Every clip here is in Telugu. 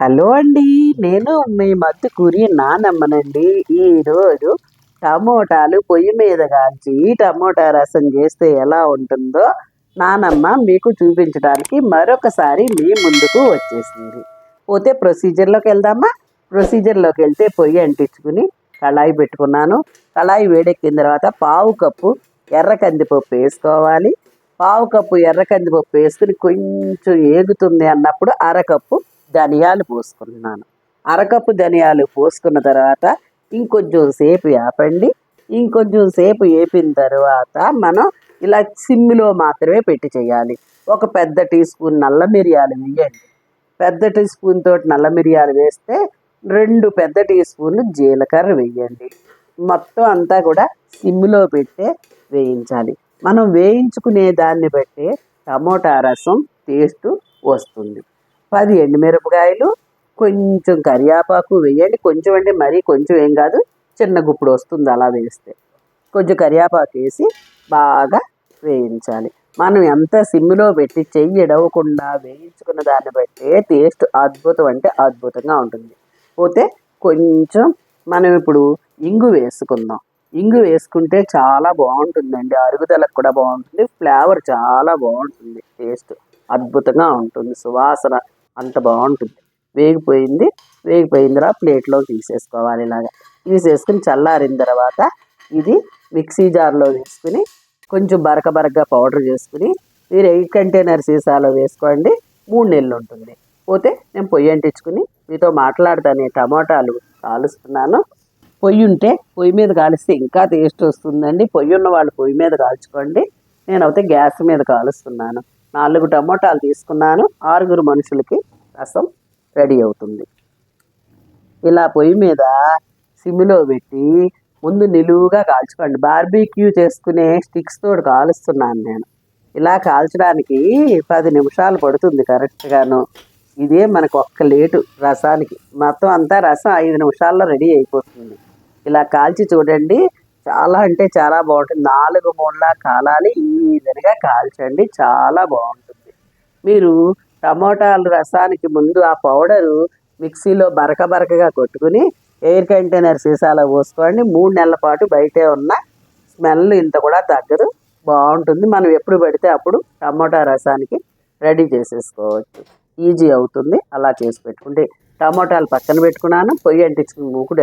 హలో అండి నేను మీ మత్తుకూరి నానమ్మనండి. ఈరోజు టమోటాలు పొయ్యి మీద కాల్చి టమోటా రసం చేస్తే ఎలా ఉంటుందో నానమ్మ మీకు చూపించడానికి మరొకసారి మీ ముందుకు వచ్చేసింది. పోతే ప్రొసీజర్లోకి వెళ్దామా? ప్రొసీజర్లోకి వెళ్తే పొయ్యి అంటించుకుని కళాయి పెట్టుకున్నాను. కళాయి వేడెక్కిన తర్వాత పావు కప్పు ఎర్ర కందిపప్పు వేసుకోవాలి. పావు కప్పు ఎర్ర కందిపప్పు వేసుకుని కొంచెం ఏగుతుంది అన్నప్పుడు అరకప్పు ధనియాలు పోసుకున్నాను. అరకప్పు ధనియాలు పోసుకున్న తర్వాత ఇంకొంచెం సేపు ఆపండి ఇంకొంచెం సేపు వేపిన తర్వాత మనం ఇలా సిమ్లో మాత్రమే పెట్టి చేయాలి. ఒక పెద్ద టీ స్పూన్ నల్ల మిరియాలు వేయండి. పెద్ద టీ స్పూన్ తోటి నల్ల మిరియాలు వేస్తే రెండు పెద్ద టీ స్పూన్లు జీలకర్ర వేయండి. మొత్తం అంతా కూడా సిమ్లో పెట్టే వేయించాలి. మనం వేయించుకునే దాన్ని బట్టి టమోటా రసం టేస్ట్ వస్తుంది. పది ఎండుమిరపకాయలు కొంచెం కరివేపాకు వేయండి. కొంచెం అంటే మరీ కొంచెం ఏం కాదు చిన్న గుప్పుడు వస్తుంది అలా వేస్తే. కొంచెం కరివేపాకు వేసి బాగా వేయించాలి. మనం ఎంత సిమ్లో పెట్టి చెయ్యి ఎడవకుండా వేయించుకున్న దాన్ని బట్టి టేస్ట్ అద్భుతం అంటే అద్భుతంగా ఉంటుంది. పోతే కొంచెం మనం ఇప్పుడు ఇంగు వేసుకుందాం. ఇంగు వేసుకుంటే చాలా బాగుంటుందండి. అరుగుదలకు కూడా బాగుంటుంది. ఫ్లేవర్ చాలా బాగుంటుంది. టేస్ట్ అద్భుతంగా ఉంటుంది. సువాసన అంత బాగుంటుంది. వేగిపోయింది. వేగిపోయిన తర్వాత ప్లేట్లో తీసేసుకోవాలి ఇలాగా. తీసేసుకుని చల్లారిన తర్వాత ఇది మిక్సీ జార్లో వేసుకుని కొంచెం బరక బరకగా పౌడర్ చేసుకుని మీరు ఎయిట్ కంటైనర్ సీసాలో వేసుకోండి. మూడు నెలలు ఉంటుంది. పోతే నేను పొయ్యి అంటించుకుని మీతో మాట్లాడతాను. టమాటాలు కాలుస్తున్నాను. పొయ్యి ఉంటే పొయ్యి మీద కాలిస్తే ఇంకా టేస్ట్ వస్తుందండి. పొయ్యి ఉన్న వాళ్ళు పొయ్యి మీద కాల్చుకోండి. నేనైతే గ్యాస్ మీద కాలుస్తున్నాను. నాలుగు టమోటాలు తీసుకున్నాను. ఆరుగురు మనుషులకి రసం రెడీ అవుతుంది. ఇలా పొయ్యి మీద సిమ్లో పెట్టి ముందు నిలువుగా కాల్చుకోండి. బార్బీక్యూ చేసుకునే స్టిక్స్ తోడు కాలుస్తున్నాను నేను. ఇలా కాల్చడానికి పది నిమిషాలు పడుతుంది కరెక్ట్గాను. ఇదే మనకు ఒక్క లేటు రసానికి. మొత్తం అంతా రసం ఐదు నిమిషాల్లో రెడీ అయిపోతుంది. ఇలా కాల్చి చూడండి. చాలా అంటే చాలా బాగుంటుంది. నాలుగు మూల కాలాలి ఈ విధంగా కాల్చండి. చాలా బాగుంటుంది. మీరు టమోటాల రసానికి ముందు ఆ పౌడరు మిక్సీలో బరక బరకగా కొట్టుకుని ఎయిర్ కంటైనర్ సీసాలో పోసుకోండి. మూడు నెలల పాటు బయటే ఉన్న స్మెల్ ఇంత కూడా తగ్గదు. బాగుంటుంది. మనం ఎప్పుడు పెడితే అప్పుడు టమోటా రసానికి రెడీ చేసేసుకోవచ్చు. ఈజీ అవుతుంది. అలా చేసి పెట్టుకుంటే టమోటాలు పక్కన పెట్టుకున్నాను. పొయ్యి అంటించుకుని మూకుడు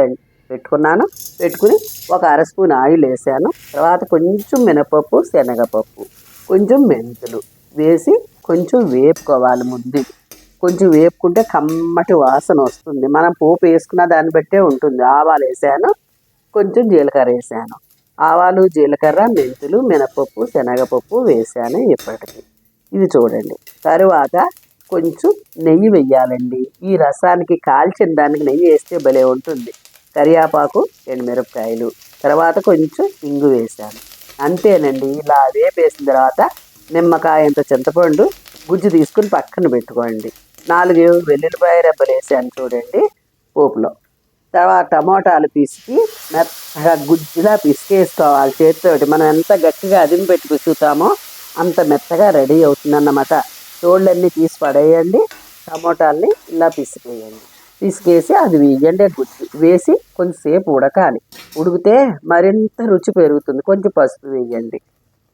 పెట్టుకున్నాను. పెట్టుకుని ఒక అర స్పూన్ ఆయిల్ వేసాను. తర్వాత కొంచెం మినపప్పు శనగపప్పు కొంచెం మెంతులు వేసి కొంచెం వేపుకోవాలి ముందు. కొంచెం వేపుకుంటే కమ్మటి వాసన వస్తుంది. మనం పోపు వేసుకున్న దాన్ని బట్టే ఉంటుంది. ఆవాలు వేసాను కొంచెం జీలకర్ర వేసాను. ఆవాలు జీలకర్ర మెంతులు మినపప్పు శనగపప్పు వేసాను ఇప్పటికి. ఇది చూడండి. తరువాత కొంచెం నెయ్యి వెయ్యాలండి ఈ రసానికి కాల్చిన దానికి నెయ్యి వేస్తే భలే ఉంటుంది. కరివేపాకు ఎండుమిరపకాయలు తర్వాత కొంచెం ఇంగు వేసాను అంతేనండి ఇలా వేపేసిన తర్వాత నిమ్మకాయంత చింతపండు గుజ్జు తీసుకుని పక్కన పెట్టుకోండి. నాలుగు వెల్లుల్లిపాయ రెబ్బలు వేసాను చూడండి పోపులో. తర్వాత టమోటాలు పిసికి మెత్తగా గుజ్జులా పిసికేసుకోవాలి. చేతితోటి మనం ఎంత గట్టిగా అదిమి పెట్టి పిసుకుతామో అంత మెత్తగా రెడీ అవుతుందన్నమాట. తోళ్ళన్నీ తీసి పడేయండి టమోటాలని ఇలా పిసికేయండి. పిసికేసి అది వేయండి గుజ్జు. వేసి కొంచెంసేపు ఉడకాలి. ఉడికితే మరింత రుచి పెరుగుతుంది. కొంచెం పసుపు వేయండి.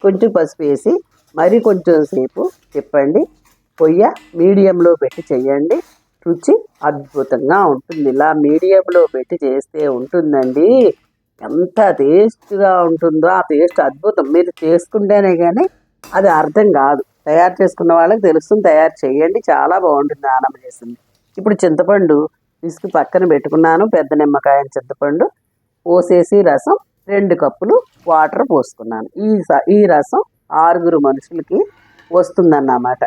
కొంచెం పసుపు వేసి మరి కొంచెం సేపు తిప్పండి. పొయ్య మీడియంలో పెట్టి చేయండి. రుచి అద్భుతంగా ఉంటుంది. ఇలా మీడియంలో పెట్టి చేస్తే ఉంటుందండి. ఎంత టేస్ట్గా ఉంటుందో ఆ టేస్ట్ అద్భుతం. మీరు చేసుకుంటేనే కానీ అది అర్థం కాదు. తయారు చేసుకున్న వాళ్ళకి తెలుస్తుంది తయారు చేయండి. చాలా బాగుంటుంది ఆనందం చేసింది ఇప్పుడు చింతపండు విసుకు పక్కన పెట్టుకున్నాను పెద్ద నిమ్మకాయ చింతపండు. పోసేసి రసం రెండు కప్పులు వాటర్ పోసుకున్నాను. ఈ స- ఈ రసం ఆరుగురు మనుషులకి వస్తుందన్నమాట.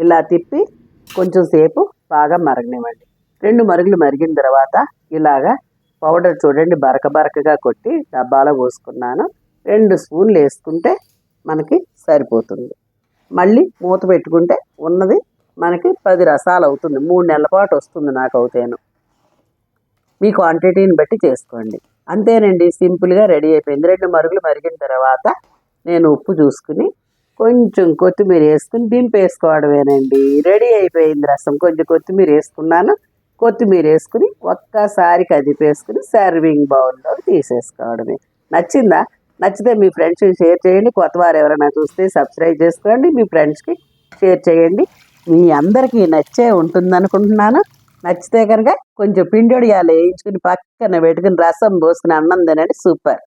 ఇలా తిప్పి కొంచెం సేపు బాగా మరగనివ్వండి. రెండు మరుగులు మరిగిన తర్వాత ఇలాగా పౌడర్ చూడండి బరక బరకగా కొట్టి డబ్బాలో పోసుకున్నాను. రెండు స్పూన్లు వేసుకుంటే మనకి సరిపోతుంది. మళ్ళీ మూత పెట్టుకుంటే ఉన్నది మనకి పది రసాలు అవుతుంది. మూడు నెలల పాటు వస్తుంది నాకు అవుతాను మీ క్వాంటిటీని బట్టి చేసుకోండి. అంతేనండి సింపుల్గా రెడీ అయిపోయింది. రెండు మరుగులు మరిగిన తర్వాత నేను ఉప్పు చూసుకుని కొంచెం కొత్తిమీర వేసుకుని దింపేసుకోవడమేనండి. రెడీ అయిపోయింది రసం. కొంచెం కొత్తిమీర వేసుకున్నాను. కొత్తిమీర వేసుకుని ఒక్కసారి కదిపేసుకుని సర్వింగ్ బౌల్లో తీసేసుకోవడమే. నచ్చిందా? నచ్చితే మీ ఫ్రెండ్స్కి షేర్ చేయండి. కొత్త వారు ఎవరైనా చూస్తే సబ్స్క్రైబ్ చేసుకోండి. మీ ఫ్రెండ్స్కి షేర్ చేయండి. మీ అందరికీ నచ్చే ఉంటుంది అనుకుంటున్నాను నచ్చితే కనుక కొంచెం పిండి వేయించుకుని పక్కన పెట్టుకుని రసం పోసుకుని అన్నం తినండి. సూపర్.